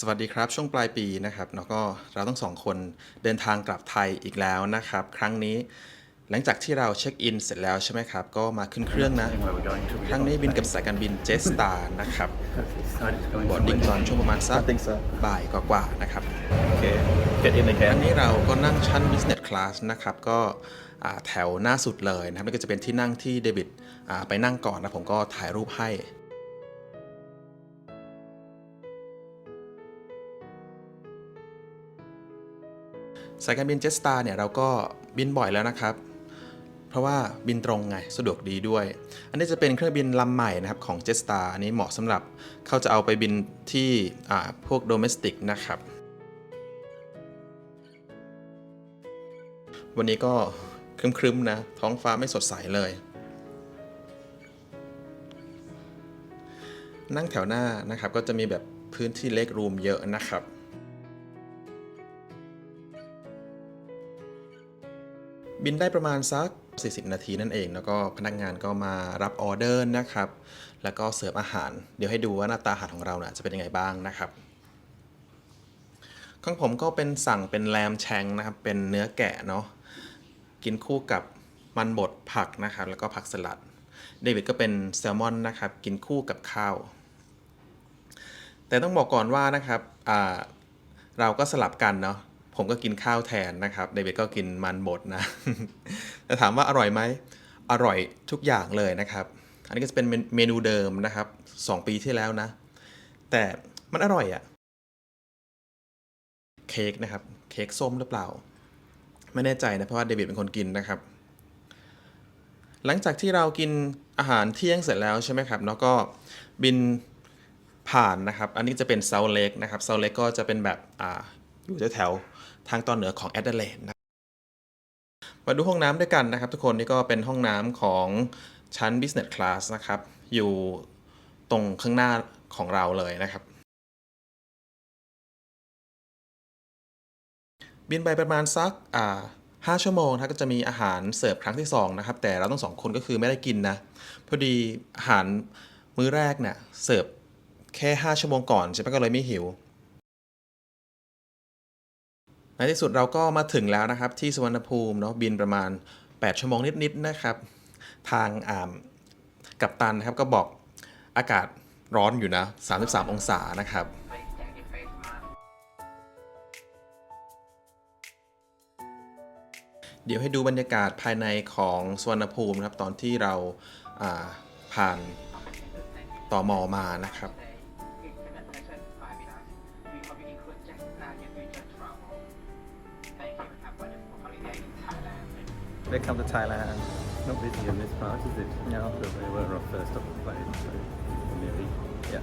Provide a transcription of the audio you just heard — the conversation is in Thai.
สวัสดีครับ ช่วงปลายปีนะครับแล้วก็เราทั้งสองคนเดินทางกลับไทยอีกแล้วนะครับ ครั้งนี้หลังจากที่เราเช็คอินเสร็จแล้วใช่ไหมครับ ก็มาขึ้นเครื่องนะ Where we're going to ครั้งนี้บินกับสายการบินเจสตานะครับ Decided to go บอร์ดดิ้งตอนช่วงประมาณสัก I think so. บ่ายกว่าๆนะครับ Okay. Get in ครั้ง again. นี้เราก็นั่งชั้น business class นะครับ ก็อ่าแถวหน้าสุดเลยนะครับนี่ก็จะเป็นที่นั่งที่เดวิดอ่าไปนั่งก่อนนะผมก็ถ่ายรูปให้ สายการบินเจสตาเนี่ยเราก็บินบ่อยแล้วนะครับ เพราะว่าบินตรงไงสะดวกดีด้วย อันนี้จะเป็นเครื่องบินลำใหม่นะครับของเจสตาอันนี้เหมาะสำหรับเขาจะเอาไปบินที่พวกโดเมสติกนะครับ วันนี้ก็ครึ้มๆนะ ท้องฟ้าไม่สดใสเลย นั่งแถวหน้านะครับก็จะมีแบบพื้นที่เล็กรูมเยอะนะครับ บินได้ประมาณสัก 40 นาทีนั่นเอง แล้วก็พนักงานก็มารับออเดอร์นะครับ แล้วก็เสิร์ฟอาหาร เดี๋ยวให้ดูว่าหน้าตาอาหารของเรานะจะเป็นยังไงบ้างนะครับของผมก็เป็นสั่งเป็นแลมแชงนะครับ เป็นเนื้อแกะเนาะกินคู่กับมันบดผักนะครับ แล้วก็ผักสลัด เดวิดก็เป็นแซลมอนนะครับ กินคู่กับข้าว แต่ต้องบอกก่อนว่านะครับเราก็สลับกันเนาะ ผมก็กินข้าวแทนนะครับเดวิดก็กินมันบดนะแต่ถามว่าอร่อยไหมอร่อยทุกอย่างเลยนะครับ อันนี้ก็จะเป็นเมนูเดิมนะครับ 2 ปีที่แล้วนะ แต่มันอร่อยอะเค้กนะครับ เค้กส้มหรือเปล่า ไม่แน่ใจนะเพราะว่าเดวิดเป็นคนกินนะครับ หลังจากที่เรากินอาหารเที่ยงเสร็จแล้วใช่ไหมครับแล้วก็บินผ่านนะครับ อันนี้จะเป็นเซาเล็กนะครับเซาเล็กก็จะเป็นแบบอ่า อยู่แถวๆทางตอนเหนือของแอดเดเลดนะมาดูห้องน้ำด้วยกันนะครับ ทุกคนนี่ก็เป็นห้องน้ำของชั้น business class นะครับ อยู่ตรงข้างหน้าของเราเลยนะครับ บินไปประมาณสักอ่าห้าชั่วโมงนะก็จะมีอาหารเสิร์ฟครั้งที่สองนะครับแต่เราต้องสองคนก็คือไม่ได้กินนะพอดีอาหารมื้อแรกเนี่ยเสิร์ฟแค่ 5 ชั่วโมงก่อนใช่ไหมก็เลยไม่หิว ในที่สุดเราก็มาถึงแล้วนะครับ ที่สุวรรณภูมิเนาะบินประมาณ 8 ชั่วโมงนิดๆนะครับ ทางอ่ากัปตันนะครับก็บอกอากาศร้อนอยู่นะ 33 องศานะครับเดี๋ยวให้ดูบรรยากาศภายในของสวนภูมินะครับ ตอนที่เราาผ่านต่อมอมานะครับ Welcome to Thailand. Not busy in this part, is it? No, but we were our first up the plane, so maybe, yeah.